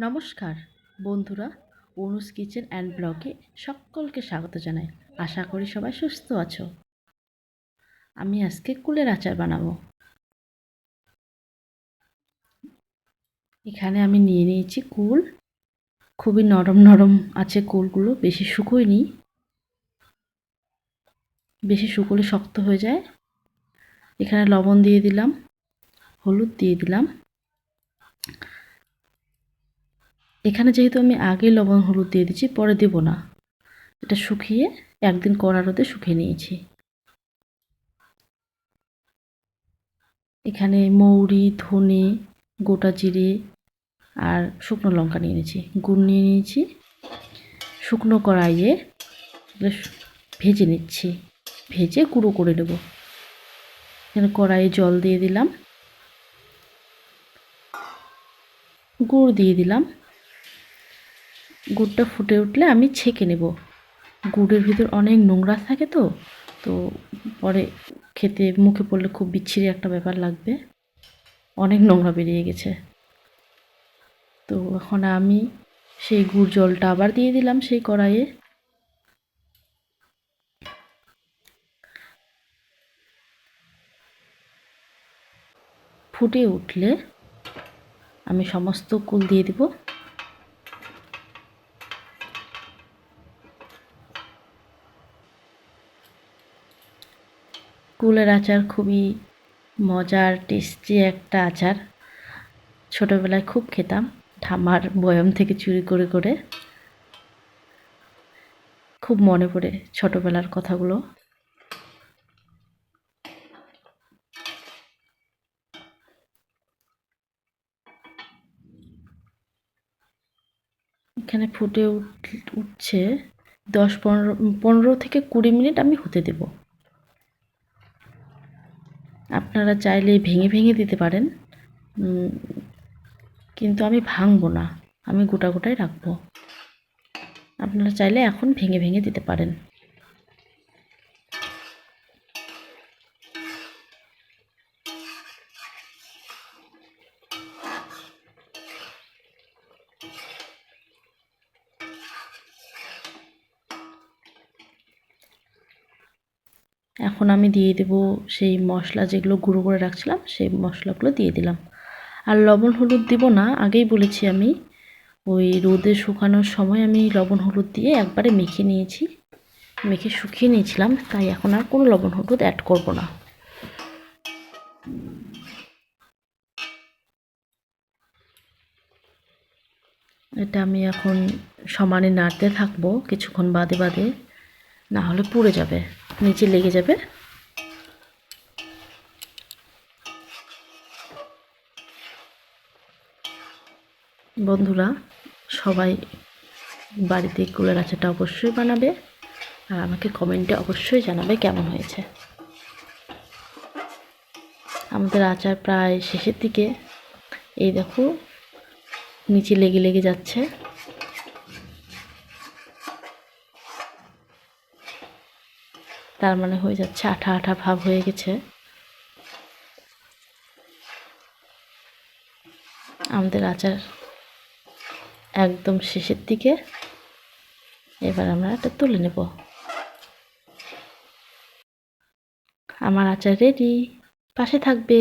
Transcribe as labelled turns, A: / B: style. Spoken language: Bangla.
A: নমস্কার, বন্ধুরা অনুস কিচেন অ্যান্ড ব্লগে সকলকে স্বাগত জানাই। আশা করি সবাই সুস্থ আছো। আমি আজকে কুলের আচার বানাবো। এখানে আমি নিয়ে নিয়েছি কুল। খুবই নরম নরম আছে কুলগুলো, বেশি শুকোয়নি। বেশি শুকোলে শক্ত হয়ে যায়। এখানে লবণ দিয়ে দিলাম, হলুদ দিয়ে দিলাম। এখানে যেহেতু আমি আগে লবণ, হলুদ দিয়ে দিচ্ছি পরে দেব না। এটা শুকিয়ে একদিন কড়া রোদে শুকিয়ে নিয়েছি। এখানে মৌরি, ধনে, গোটা জিরে আর শুকনো লঙ্কা নিয়ে নিয়েছি। গুড় নিয়ে নিয়েছি। শুকনো কড়াইয়ে ভেজে নিচ্ছি। ভেজে গুঁড়ো করে নেব। এখানে কড়াইয়ে জল দিয়ে দিলাম। গুড় দিয়ে দিলাম। গুড়টা ফুটে উঠলে আমি ছেঁকে নেব। গুড়ের ভিতর অনেক নোংরা থাকে তো তো পরে খেতে মুখে পড়লে খুব বিচ্ছিরি একটা ব্যাপার লাগবে। অনেক নোংরা বেরিয়ে গেছে। তো এখন আমি সেই গুড় জলটা আবার দিয়ে দিলাম সেই কড়াইয়ে। ফুটে উঠলে আমি সমস্ত কুল দিয়ে দিব। কুলের আচার খুবই মজার, টেস্টি একটা আচার। ছোটোবেলায় খুব খেতাম ঠামার বয়ম থেকে চুরি করে করে। খুব মনে পড়ে ছোটোবেলার কথাগুলো। এখানে ফুটে উঠছে। দশ পনেরো পনেরো থেকে কুড়ি মিনিট আমি হতে দেবো। আপনারা চাইলে ভেঙে ভেঙে দিতে পারেন কিন্তু আমি ভাঙবো না, আমি গোটা গোটাই রাখব। আপনারা চাইলে এখন ভেঙে ভেঙে দিতে পারেন। এখন আমি দিয়ে দেব সেই মশলা যেগুলো গুঁড়ো করে রাখছিলাম, সেই মশলাগুলো দিয়ে দিলাম। আর লবণ হলুদ দিব না, আগেই বলেছি আমি, ওই রোদে শুকানোর সময় আমি লবণ হলুদ দিয়ে একবারে মেখে নিয়েছি। মেখে শুকিয়ে নিয়েছিলাম, তাই এখন আর কোনো লবণ হলুদ অ্যাড করব না। এটা আমি এখন সমানে নাড়তে থাকব, কিছুক্ষণ বাদে বাদে না হলে পুড়ে যাবে। নিচে লেগে যাবে। বন্ধুরা, সবাই বাড়িতে কুলের আচাটা অবশ্যই বানাবে আর আমাকে কমেন্টে অবশ্যই জানাবে কেমন হয়েছে। আমাদের আচার প্রায় শেষের দিকে। এই দেখো, নিচে লেগে লেগে যাচ্ছে। তার মানে হয়ে যাচ্ছে আঠা আঠা ভাব হয়ে গেছে। আমাদের আচার একদম শেষের দিকে। এবার আমরা এটা তুলে নেব। আমার আচার রেডি পাশে থাকবে।